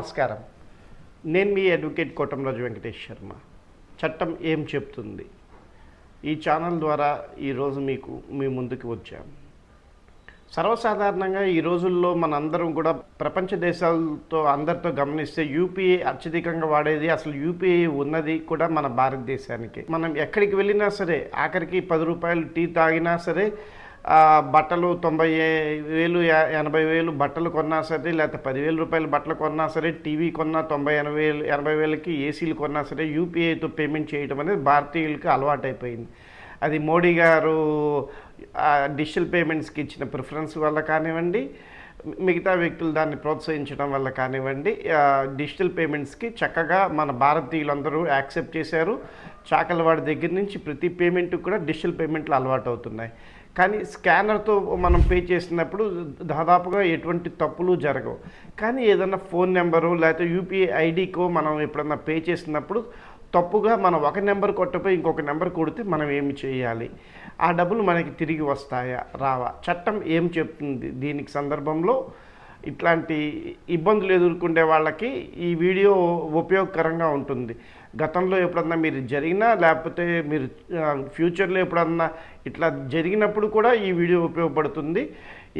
నమస్కారం. నేను మీ అడ్వకేట్ కోటంరాజు వెంకటేష్ శర్మ. చట్టం ఏం చెప్తుంది? ఈ ఛానల్ ద్వారా ఈరోజు మీకు మీ ముందుకు వచ్చాము సర్వసాధారణంగా ఈ రోజుల్లో మనందరం కూడా ప్రపంచ దేశాలతో అందరితో గమనిస్తే యూపీఐ అత్యధికంగా వాడేది అసలు యూపీఐ ఉన్నది కూడా మన భారతదేశానికి. మనం ఎక్కడికి వెళ్ళినా సరే ఆఖరికి పది రూపాయలు టీ తాగినా సరే బట్టలు తొంభై వేలు ఎనభై వేలు బట్టలు కొన్నా సరే లేకపోతే పదివేల రూపాయలు బట్టలు కొన్నా సరే టీవీ కొన్నా తొంభై ఎనభై వేలు ఎనభై వేలకి ఏసీలు కొన్నా సరే యూపీఐతో పేమెంట్ చేయడం అనేది భారతీయులకి అలవాటైపోయింది. అది మోడీ గారు డిజిటల్ పేమెంట్స్కి ఇచ్చిన ప్రిఫరెన్స్ వల్ల కానివ్వండి మిగతా వ్యక్తులు దాన్ని ప్రోత్సహించడం వల్ల కానివ్వండి డిజిటల్ పేమెంట్స్కి చక్కగా మన భారతీయులందరూ యాక్సెప్ట్ చేశారు. చాకలవాడి దగ్గర నుంచి ప్రతి పేమెంట్ కూడా డిజిటల్ పేమెంట్లు అలవాటు అవుతున్నాయి కానీ స్కానర్తో మనం పే చేసినప్పుడు దాదాపుగా ఎటువంటి తప్పులు జరగవు. కానీ ఏదైనా ఫోన్ నెంబరు లేకపోతే యూపీఐ ఐడికో మనం ఎప్పుడన్నా పే చేసినప్పుడు తప్పుగా మనం ఒక నెంబర్ కొట్టపోయి ఇంకొక నెంబర్ కొడితే మనం ఏమి చేయాలి? ఆ డబ్బులు మనకి తిరిగి వస్తాయా? రావా? చట్టం ఏం చెప్తుంది దీనికి సందర్భంలో? ఇట్లాంటి ఇబ్బందులు ఎదుర్కొండే వాళ్ళకి ఈ వీడియో ఉపయోగకరంగా ఉంటుంది. గతంలో ఎప్పుడన్నా మీరు జరిగినా లేకపోతే మీరు ఫ్యూచర్లో ఎప్పుడన్నా ఇట్లా జరిగినప్పుడు కూడా ఈ వీడియో ఉపయోగపడుతుంది.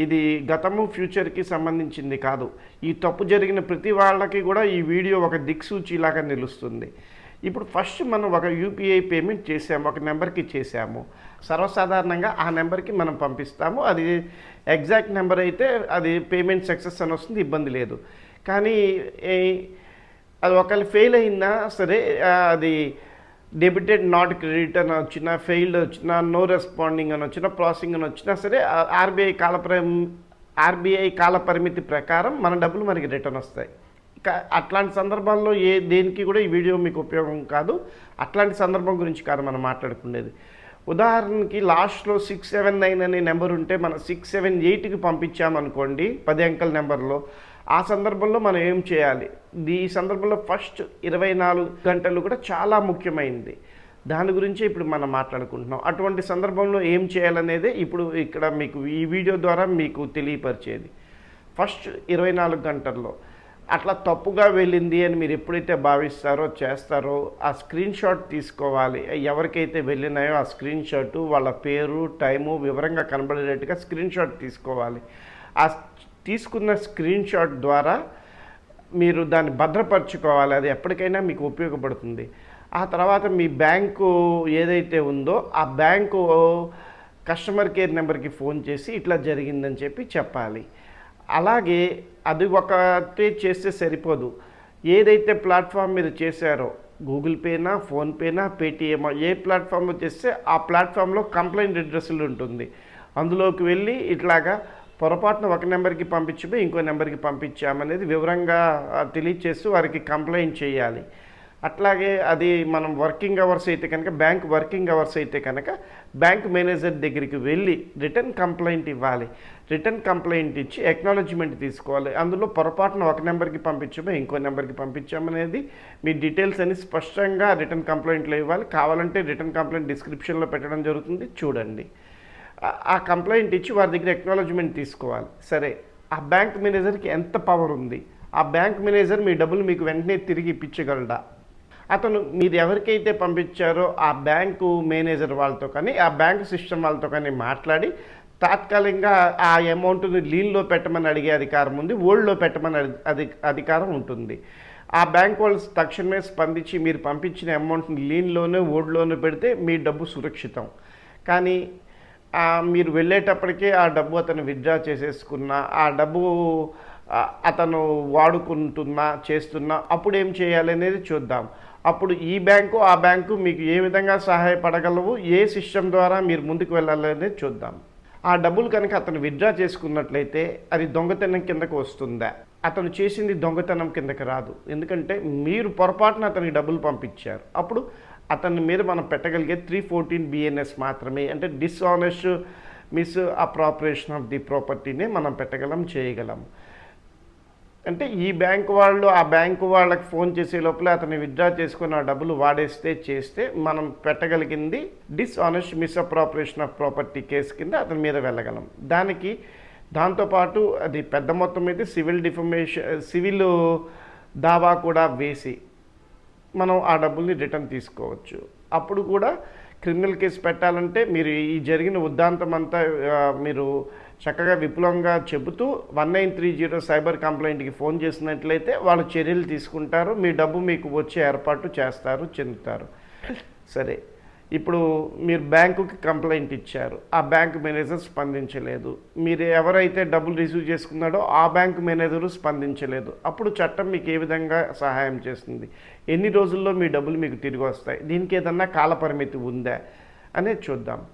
ఇది గతము ఫ్యూచర్కి సంబంధించింది కాదు. ఈ తప్పు జరిగిన ప్రతి వాళ్ళకి కూడా ఈ వీడియో ఒక దిక్సూచిలాగా నిలుస్తుంది. ఇప్పుడు ఫస్ట్ మనం ఒక యూపీఐ పేమెంట్ చేసాము ఒక నెంబర్కి చేసాము సర్వసాధారణంగా ఆ నెంబర్కి మనం పంపిస్తాము. అది ఎగ్జాక్ట్ నెంబర్ అయితే అది పేమెంట్ సక్సెస్ అని వస్తుంది ఇబ్బంది లేదు. కానీ అది ఒకవేళ ఫెయిల్ అయినా సరే అది డెబిటెడ్ నాట్ క్రెడిట్ అని వచ్చినా ఫెయిల్డ్ వచ్చినా నో రెస్పాండింగ్ అని వచ్చినా ప్రాసెసింగ్ అని వచ్చినా సరే ఆర్బీఐ కాలపరి ఆర్బీఐ కాల పరిమితి ప్రకారం మన డబ్బులు మనకి రిటర్న్ వస్తాయి. అట్లాంటి సందర్భాల్లో ఏ దేనికి కూడా ఈ వీడియో మీకు ఉపయోగం కాదు. అట్లాంటి సందర్భం గురించి కాదు మనం మాట్లాడుకునేది. ఉదాహరణకి లాస్ట్లో సిక్స్ సెవెన్ నైన్ అనే నెంబర్ ఉంటే మనం సిక్స్ సెవెన్ ఎయిట్కి పంపించామనుకోండి పది అంకెల నెంబర్లో ఆ సందర్భంలో మనం ఏం చేయాలి? ఈ సందర్భంలో ఫస్ట్ ఇరవై నాలుగు గంటలు కూడా చాలా ముఖ్యమైనది. దాని గురించి ఇప్పుడు మనం మాట్లాడుకుంటున్నాం. అటువంటి సందర్భంలో ఏం చేయాలనేదే ఇప్పుడు ఇక్కడ మీకు ఈ వీడియో ద్వారా మీకు తెలియపరిచేది. ఫస్ట్ ఇరవై నాలుగు గంటల్లో అట్లా తప్పుగా వెళ్ళింది అని మీరు ఎప్పుడైతే భావిస్తారో చేస్తారో ఆ స్క్రీన్ షాట్ తీసుకోవాలి. ఎవరికైతే వెళ్ళినాయో ఆ స్క్రీన్ షాట్ వాళ్ళ పేరు టైము వివరంగా కనబడేటట్టుగా స్క్రీన్ షాట్ తీసుకోవాలి. ఆ తీసుకున్న స్క్రీన్ షాట్ ద్వారా మీరు దాన్ని భద్రపరచుకోవాలి. అది ఎప్పటికైనా మీకు ఉపయోగపడుతుంది. ఆ తర్వాత మీ బ్యాంకు ఏదైతే ఉందో ఆ బ్యాంకు కస్టమర్ కేర్ నెంబర్కి ఫోన్ చేసి ఇట్లా జరిగిందని చెప్పి చెప్పాలి. అలాగే అది ఒకటే చేస్తే సరిపోదు. ఏదైతే ప్లాట్ఫామ్ మీరు చేశారో గూగుల్ పేనా ఫోన్పేనా పేటిఎం ఏ ప్లాట్ఫామ్లో చేస్తే ఆ ప్లాట్ఫామ్లో కంప్లైంట్ అడ్రస్లు ఉంటుంది. అందులోకి వెళ్ళి ఇట్లాగా పొరపాటున ఒక నెంబర్కి పంపించిపోయి ఇంకో నెంబర్కి పంపించామనేది వివరంగా తెలియచేస్తూ వారికి కంప్లైంట్ చేయాలి. అట్లాగే అది మనం వర్కింగ్ అవర్స్ అయితే కనుక బ్యాంక్ వర్కింగ్ అవర్స్ అయితే కనుక బ్యాంక్ మేనేజర్ దగ్గరికి వెళ్ళి రిటర్న్ కంప్లైంట్ ఇవ్వాలి. రిటర్న్ కంప్లైంట్ ఇచ్చి ఎక్నాలజ్మెంట్ తీసుకోవాలి. అందులో పొరపాటున ఒక నెంబర్కి పంపించామో ఇంకో నెంబర్కి పంపించామనేది మీ డీటెయిల్స్ అన్ని స్పష్టంగా రిటర్న్ కంప్లైంట్లో ఇవ్వాలి. కావాలంటే రిటర్న్ కంప్లైంట్ డిస్క్రిప్షన్లో పెట్టడం జరుగుతుంది. చూడండి. ఆ- ఆ కంప్లైంట్ ఇచ్చి వారి దగ్గర ఎక్నాలజ్మెంట్ తీసుకోవాలి. సరే ఆ బ్యాంక్ మేనేజర్కి ఎంత పవర్ ఉంది? ఆ బ్యాంక్ మేనేజర్ మీ డబ్బులు మీకు వెంటనే తిరిగి ఇప్పించగలడా? అతను మీరు ఎవరికైతే పంపించారో ఆ బ్యాంకు మేనేజర్ వాళ్ళతో కానీ ఆ బ్యాంకు సిస్టమ్ వాళ్ళతో కానీ మాట్లాడి తాత్కాలికంగా ఆ అమౌంట్ని లీన్లో పెట్టమని అడిగే అధికారం ఉంది ఓల్డ్లో పెట్టమని అధి- అధికారం ఉంటుంది. ఆ బ్యాంక్ వాళ్ళు తక్షణమే స్పందించి మీరు పంపించిన అమౌంట్ని లీన్లోనే ఓల్డ్లోనే పెడితే మీ డబ్బు సురక్షితం. కానీ మీరు వెళ్ళేటప్పటికే ఆ డబ్బు అతను విత్డ్రా చేసేసుకున్న ఆ డబ్బు అతను వాడుకుంటున్నా చేస్తున్నా అప్పుడు ఏం చేయాలి అనేది చూద్దాం. అప్పుడు ఈ బ్యాంకు ఆ బ్యాంకు మీకు ఏ విధంగా సహాయపడగలవు ఏ సిస్టమ్ ద్వారా మీరు ముందుకు వెళ్ళాలనేది చూద్దాం. ఆ డబ్బులు కనుక అతను విత్డ్రా చేసుకున్నట్లయితే అది దొంగతనం కిందకు వస్తుందా? అతను చేసింది దొంగతనం కిందకి రాదు. ఎందుకంటే మీరు పొరపాటున అతనికి డబ్బులు పంపించారు. అప్పుడు అతని మీద మనం పెట్టగలిగే త్రీ ఫోర్టీన్ బిఎన్ఎస్ మాత్రమే అంటే dishonest misappropriation of the ప్రాపర్టీనే మనం పెట్టగలం చేయగలం. అంటే ఈ బ్యాంక్ వాళ్ళు ఆ బ్యాంకు వాళ్ళకి ఫోన్ చేసే లోపల అతను విత్డ్రా చేసుకుని ఆ డబ్బులు వాడేస్తే చేస్తే మనం పెట్టగలిగింది dishonest misappropriation of property case కింద అతని మీద వెళ్ళగలం. దానికి దాంతోపాటు అది పెద్ద మొత్తం అయితే సివిల్ డిఫమేషన్ సివిల్ దావా కూడా వేసి మనం ఆ డబ్బుల్ని రిటర్న్ తీసుకోవచ్చు. అప్పుడు కూడా క్రిమినల్ కేసు పెట్టాలంటే మీరు ఈ జరిగిన ఉద్దాంతం అంతా మీరు చక్కగా విపులంగా చెబుతూ one nine three zero cyber కంప్లైంట్కి phone చేసినట్లయితే వాళ్ళు చర్యలు తీసుకుంటారు. మీ డబ్బు మీకు వచ్చే ఏర్పాటు చేస్తారు చెందుతారు. సరే. ఇప్పుడు మీరు బ్యాంకుకి కంప్లైంట్ ఇచ్చారు. ఆ బ్యాంక్ మేనేజర్ స్పందించలేదు. మీరు ఎవరైతే డబ్బులు రిసీవ్ చేసుకున్నాడో ఆ బ్యాంక్ మేనేజరు స్పందించలేదు. అప్పుడు చట్టం మీకు ఏ విధంగా సహాయం చేస్తుంది? ఎన్ని రోజుల్లో మీ డబ్బులు మీకు తిరిగి వస్తాయి? దీనికి ఏదన్నా కాలపరిమితి ఉందా? అనేది చూద్దాం.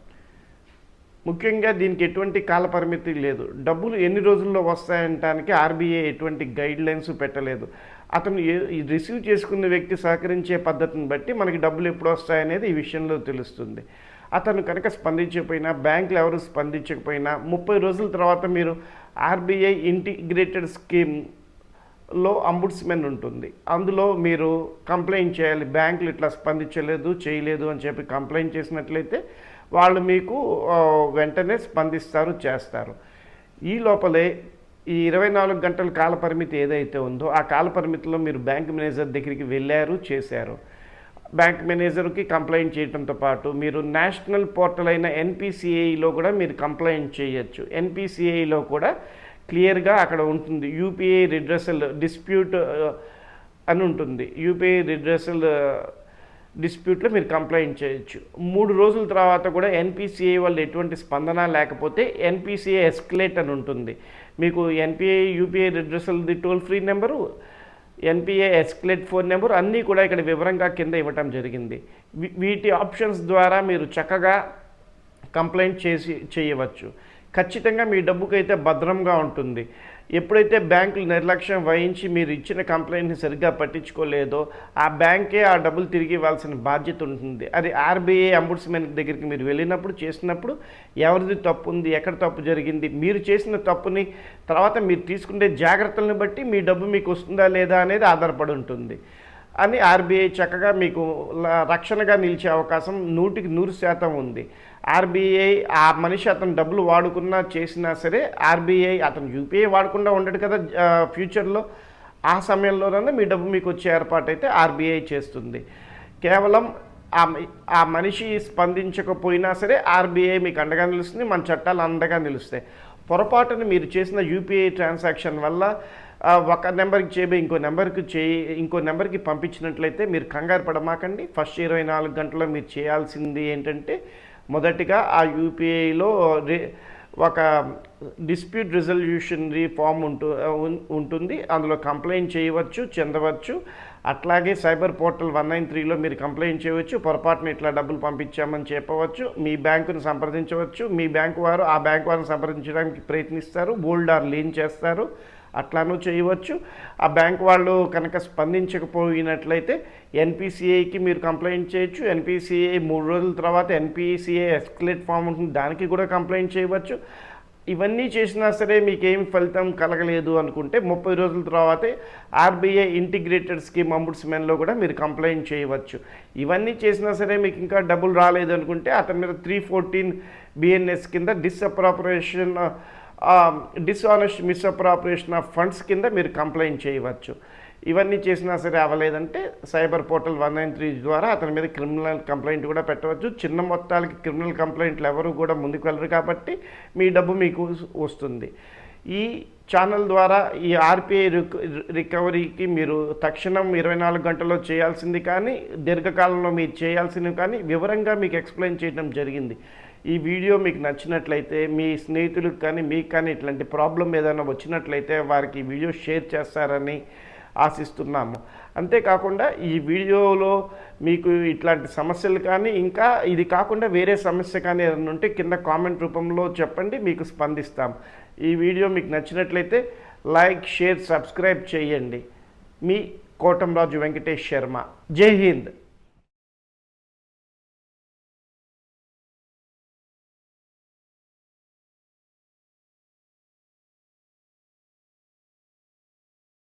ముఖ్యంగా దీనికి ఎటువంటి కాలపరిమితి లేదు. డబ్బులు ఎన్ని రోజుల్లో వస్తాయంటానికి ఆర్బీఐ ఎటువంటి గైడ్ లైన్స్ పెట్టలేదు. అతను రిసీవ్ చేసుకున్న వ్యక్తి సహకరించే పద్ధతిని బట్టి మనకి డబ్బులు ఎప్పుడు వస్తాయనేది ఈ విషయంలో తెలుస్తుంది. అతను కనుక స్పందించకపోయినా బ్యాంకులు ఎవరు స్పందించకపోయినా ముప్పై రోజుల తర్వాత మీరు ఆర్బీఐ ఇంటిగ్రేటెడ్ స్కీమ్లో అంబుడ్స్మెన్ ఉంటుంది. అందులో మీరు కంప్లైంట్ చేయాలి. బ్యాంకులు ఇట్లా స్పందించలేదు చేయలేదు అని చెప్పి కంప్లైంట్ చేసినట్లయితే వాళ్ళు మీకు వెంటనే స్పందిస్తారు చేస్తారు. ఈ లోపలే ఈ ఇరవై నాలుగు గంటల కాలపరిమితి ఏదైతే ఉందో ఆ కాల పరిమితిలో మీరు బ్యాంక్ మేనేజర్ దగ్గరికి వెళ్ళారు చేశారు. బ్యాంక్ మేనేజర్కి కంప్లైంట్ చేయడంతో పాటు మీరు నేషనల్ పోర్టల్ అయిన ఎన్పిసిఐలో కూడా మీరు కంప్లైంట్ చేయొచ్చు. ఎన్పిసిఐలో కూడా క్లియర్గా అక్కడ ఉంటుంది. యూపీఐ రిడ్రెసల్ డిస్ప్యూట్ అని ఉంటుంది. యూపీఐ రిడ్రెసల్ డిస్ప్యూట్లో మీరు కంప్లైంట్ చేయొచ్చు. మూడు రోజుల తర్వాత కూడా ఎన్పిసిఐ వాళ్ళు ఎటువంటి స్పందన లేకపోతే ఎన్పిసిఐ ఎస్కలేట్ అని ఉంటుంది. మీకు NPI UPI రిడ్రసల్ది toll free number NPA escalate phone number అన్నీ కూడా ఇక్కడ వివరంగా కింద ఇవ్వటం జరిగింది. వీటి ఆప్షన్స్ ద్వారా మీరు చక్కగా కంప్లైంట్ చేసి చేయవచ్చు. ఖచ్చితంగా మీ డబ్బుకైతే భద్రంగా ఉంటుంది. ఎప్పుడైతే బ్యాంకులు నిర్లక్ష్యం వహించి మీరు ఇచ్చిన కంప్లైంట్ని సరిగ్గా పట్టించుకోలేదో ఆ బ్యాంకే ఆ డబ్బులు తిరిగి ఇవ్వాల్సిన బాధ్యత ఉంటుంది. అది ఆర్బీఐ అంబుడ్స్మెన్ దగ్గరికి మీరు వెళ్ళినప్పుడు చేసినప్పుడు ఎవరిది తప్పు ఉంది ఎక్కడ తప్పు జరిగింది మీరు చేసిన తప్పుని తర్వాత మీరు తీసుకునే జాగ్రత్తలను బట్టి మీ డబ్బు మీకు వస్తుందా లేదా అనేది ఆధారపడి ఉంటుంది. అని ఆర్బీఐ చక్కగా మీకు ల- రక్షణగా నిలిచే అవకాశం నూటికి నూరు శాతం ఉంది. ఆర్బీఐ ఆ మనిషి అతను డబ్బులు వాడుకున్నా చేసినా సరే ఆర్బీఐ అతను యూపీఐ వాడకుండా ఉండడు కదా ఫ్యూచర్లో. ఆ సమయంలోనైనా మీ డబ్బు మీకు వచ్చే ఏర్పాటు అయితే ఆర్బీఐ చేస్తుంది. కేవలం ఆ మనిషి స్పందించకపోయినా సరే ఆర్బీఐ మీకు అండగా నిలుస్తుంది మన చట్టాలు అండగా నిలుస్తాయి. పొరపాటున మీరు చేసిన యూపీఐ ట్రాన్సాక్షన్ వల్ల ఒక నెంబర్కి చేయబోయి ఇంకో నెంబర్కి చేయి ఇంకో నెంబర్కి పంపించినట్లయితే మీరు కంగారు పడమాకండి. ఫస్ట్ ఇరవై నాలుగు గంటల్లో మీరు చేయాల్సింది ఏంటంటే మొదటిగా ఆ యూపీఐలో రే ఒక డిస్ప్యూట్ రిజల్యూషనరీ ఫామ్ ఉంటు ఉంటుంది. అందులో కంప్లైంట్ చేయవచ్చు చెందవచ్చు. అట్లాగే సైబర్ పోర్టల్ వన్ నైన్ త్రీలో మీరు కంప్లైంట్ చేయవచ్చు పొరపాటున ఇట్లా డబ్బులు పంపించామని చెప్పవచ్చు. మీ బ్యాంకును సంప్రదించవచ్చు. మీ బ్యాంకు వారు ఆ బ్యాంకు వారిని సంప్రదించడానికి ప్రయత్నిస్తారు. బోల్డ్ ఆర్ లీన్ చేస్తారు. అట్లానూ చేయవచ్చు. ఆ బ్యాంక్ వాళ్ళు కనుక స్పందించకపోయినట్లయితే ఎన్పిసిఐకి మీరు కంప్లైంట్ చేయొచ్చు. ఎన్పిసిఐ మూడు రోజుల తర్వాత ఎన్పిసిఐ ఎస్కలేట్ ఫామ్ ఉంటుంది. దానికి కూడా కంప్లైంట్ చేయవచ్చు. ఇవన్నీ చేసినా సరే మీకేం ఫలితం కలగలేదు అనుకుంటే ముప్పై రోజుల తర్వాతే ఆర్బీఐ ఇంటిగ్రేటెడ్ స్కీమ్ అంబుడ్స్మెన్లో కూడా మీరు కంప్లైంట్ చేయవచ్చు. ఇవన్నీ చేసినా సరే మీకు ఇంకా డబ్బులు రాలేదు అనుకుంటే అతని మీద త్రీ ఫోర్టీన్ బిఎన్ఎస్ కింద disappropriation dishonest misappropriation of funds కింద మీరు కంప్లైంట్ చేయవచ్చు. ఇవన్నీ చేసినా సరే అవ్వలేదంటే cyber portal one nine three ద్వారా అతని మీద క్రిమినల్ కంప్లైంట్ కూడా పెట్టవచ్చు. చిన్న మొత్తాలకి క్రిమినల్ కంప్లైంట్లు ఎవరు కూడా ముందుకు వెళ్ళరు కాబట్టి మీ డబ్బు మీకు వస్తుంది. ఈ ఛానల్ ద్వారా ఈ ఆర్పిఐ రికవరీకి మీరు తక్షణం ఇరవై నాలుగు గంటల్లో చేయాల్సింది కానీ దీర్ఘకాలంలో మీరు చేయాల్సినవి కానీ వివరంగా మీకు ఎక్స్ప్లెయిన్ చేయడం జరిగింది. ఈ వీడియో మీకు నచ్చినట్లయితే మీ స్నేహితులకు కానీ మీకు కానీ ఇట్లాంటి ప్రాబ్లం ఏదైనా వచ్చినట్లయితే వారికి ఈ వీడియో షేర్ చేస్తారని ఆశిస్తున్నాము. అంతేకాకుండా ఈ వీడియోలో మీకు ఇట్లాంటి సమస్యలు కానీ ఇంకా ఇది కాకుండా వేరే సమస్య కానీ ఏదైనా ఉంటే కింద కామెంట్ రూపంలో చెప్పండి మీకు స్పందిస్తాం ఈ వీడియో మీకు నచ్చినట్లయితే లైక్ షేర్ సబ్స్క్రైబ్ చేయండి. మీ కోటంరాజు వెంకటేష్ శర్మ. జై హింద్.